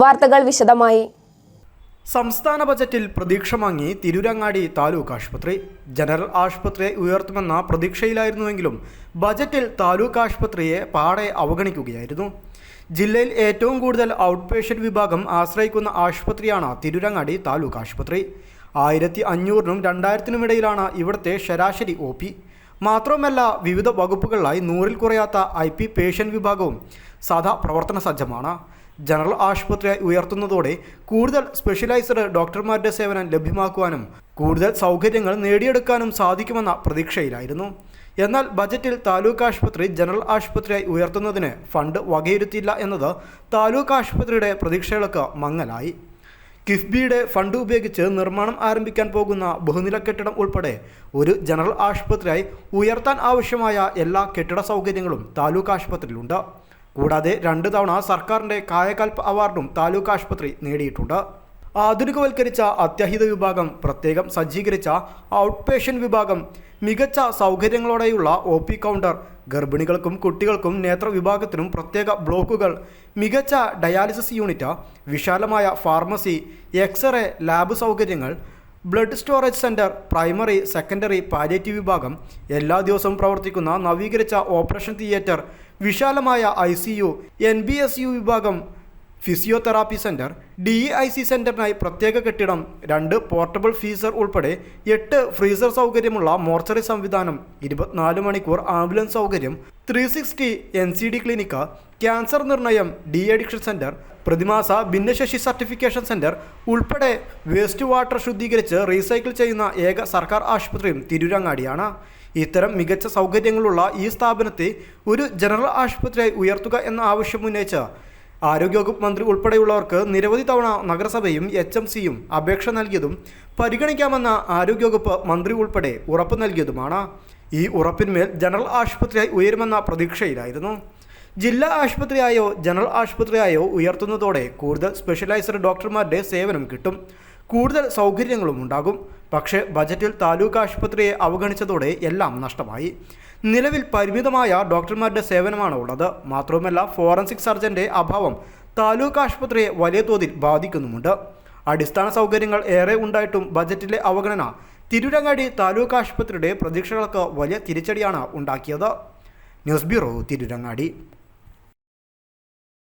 വാർത്തകൾ വിശദമായി. സംസ്ഥാന ബജറ്റിൽ പ്രതീക്ഷ മാങ്ങി തിരൂരങ്ങാടി താലൂക്ക് ആശുപത്രി. ജനറൽ ആശുപത്രിയെ ഉയർത്തുമെന്ന പ്രതീക്ഷയിലായിരുന്നുവെങ്കിലും ബജറ്റിൽ താലൂക്ക് ആശുപത്രിയെ പാടെ അവഗണിക്കുകയായിരുന്നു. ജില്ലയിൽ ഏറ്റവും കൂടുതൽ ഔട്ട് പേഷ്യന്റ് വിഭാഗം ആശ്രയിക്കുന്ന ആശുപത്രിയാണ് തിരൂരങ്ങാടി താലൂക്ക് ആശുപത്രി. ആയിരത്തി അഞ്ഞൂറിനും രണ്ടായിരത്തിനും ഇടയിലാണ് ഇവിടുത്തെ ശരാശരി ഒ പി. മാത്രവുമല്ല വിവിധ വകുപ്പുകളിലായി നൂറിൽ കുറയാത്ത ഐ പി പേഷ്യന്റ് വിഭാഗവും സദാ പ്രവർത്തന സജ്ജമാണ്. ജനറൽ ആശുപത്രിയായി ഉയർത്തുന്നതോടെ കൂടുതൽ സ്പെഷ്യലൈസ്ഡ് ഡോക്ടർമാരുടെ സേവനം ലഭ്യമാക്കുവാനും കൂടുതൽ സൗകര്യങ്ങൾ നേടിയെടുക്കാനും സാധിക്കുമെന്ന പ്രതീക്ഷയിലായിരുന്നു. എന്നാൽ ബജറ്റിൽ താലൂക്ക് ആശുപത്രി ജനറൽ ആശുപത്രിയായി ഉയർത്തുന്നതിന് ഫണ്ട് വകയിരുത്തിയില്ല എന്നത് താലൂക്ക് ആശുപത്രിയുടെ പ്രതീക്ഷകൾക്ക് മങ്ങലായി. കിഫ്ബിയുടെ ഫണ്ട് ഉപയോഗിച്ച് നിർമ്മാണം ആരംഭിക്കാൻ പോകുന്ന ബഹുനില കെട്ടിടം ഉൾപ്പെടെ ഒരു ജനറൽ ആശുപത്രിയായി ഉയർത്താൻ ആവശ്യമായ എല്ലാ കെട്ടിട സൗകര്യങ്ങളും താലൂക്ക് ആശുപത്രിയിലുണ്ട്. കൂടാതെ രണ്ട് തവണ സർക്കാരിന്റെ കായകൽപ്പ് അവാർഡും താലൂക്ക് ആശുപത്രി നേടിയിട്ടുണ്ട്. ആധുനികവൽക്കരിച്ച അത്യാഹിത വിഭാഗം പ്രത്യേകം സജ്ജീകരിച്ച ഔട്ട് പേഷ്യന്റ് വിഭാഗം മികച്ച സൗകര്യങ്ങളോടെയുള്ള ഒ പി കൗണ്ടർ ഗർഭിണികൾക്കും കുട്ടികൾക്കും നേത്ര വിഭാഗത്തിനും പ്രത്യേക ബ്ലോക്കുകൾ മികച്ച ഡയാലിസിസ് യൂണിറ്റ് വിശാലമായ ഫാർമസി എക്സ്റേ ലാബ് സൗകര്യങ്ങൾ blood storage centre primary secondary palliative വിഭാഗം എല്ലാ ദിവസവും പ്രവർത്തിക്കുന്ന നവീകരിച്ച ഓപ്പറേഷൻ തിയേറ്റർ വിശാലമായ I C U N B S U വിഭാഗം physiotherapy centre D E I C സെന്ററിനായി പ്രത്യേക കെട്ടിടം രണ്ട് പോർട്ടബിൾ ഫീസർ ഉൾപ്പെടെ എട്ട് ഫ്രീസർ സൗകര്യമുള്ള മോർച്ചറി സംവിധാനം ഇരുപത്തിനാല് മണിക്കൂർ ആംബുലൻസ് സൗകര്യം three sixty N C D clinic cancer നിർണയം ഡി അഡിക്ഷൻ സെന്റർ പ്രതിമാസ ഭിന്നശേഷി സർട്ടിഫിക്കേഷൻ സെന്റർ ഉൾപ്പെടെ വേസ്റ്റ് വാട്ടർ ശുദ്ധീകരിച്ച് റീസൈക്കിൾ ചെയ്യുന്ന ഏക സർക്കാർ ആശുപത്രിയും തിരൂരങ്ങാടിയാണ്. ഇത്തരം മികച്ച സൗകര്യങ്ങളുള്ള ഈ സ്ഥാപനത്തെ ഒരു ജനറൽ ആശുപത്രിയായി ഉയർത്തുക എന്ന ആവശ്യം ഉന്നയിച്ച ആരോഗ്യവകുപ്പ് മന്ത്രി ഉൾപ്പെടെയുള്ളവർക്ക് നിരവധി തവണ നഗരസഭയും എച്ച് എം സിയും അപേക്ഷ നൽകിയതും പരിഗണിക്കാമെന്ന ആരോഗ്യവകുപ്പ് മന്ത്രി ഉൾപ്പെടെ ഉറപ്പ് നൽകിയതുമാണ്. ഈ ഉറപ്പിന്മേൽ ജനറൽ ആശുപത്രിയായി ഉയരുമെന്ന പ്രതീക്ഷയിലായിരുന്നു. ജില്ലാ ആശുപത്രിയായോ ജനറൽ ആശുപത്രിയായോ ഉയർത്തുന്നതോടെ കൂടുതൽ സ്പെഷ്യലൈസ്ഡ് ഡോക്ടർമാരുടെ സേവനം കിട്ടും. കൂടുതൽ സൗകര്യങ്ങളും ഉണ്ടാകും. പക്ഷേ ബജറ്റിൽ താലൂക്ക് ആശുപത്രിയെ അവഗണിച്ചതോടെ എല്ലാം നഷ്ടമായി. നിലവിൽ പരിമിതമായ ഡോക്ടർമാരുടെ സേവനമാണ് ഉള്ളത്. മാത്രവുമല്ല ഫോറൻസിക് സർജന്റെ അഭാവം താലൂക്ക് ആശുപത്രിയെ വലിയ തോതിൽ ബാധിക്കുന്നുമുണ്ട്. അടിസ്ഥാന സൗകര്യങ്ങൾ ഏറെ ഉണ്ടായിട്ടും ബജറ്റിലെ അവഗണന തിരുരങ്ങാടി താലൂക്ക് ആശുപത്രിയുടെ പ്രതീക്ഷകൾക്ക് വലിയ തിരിച്ചടിയാണ് ഉണ്ടാക്കിയത്. News bureau Tirurangadi.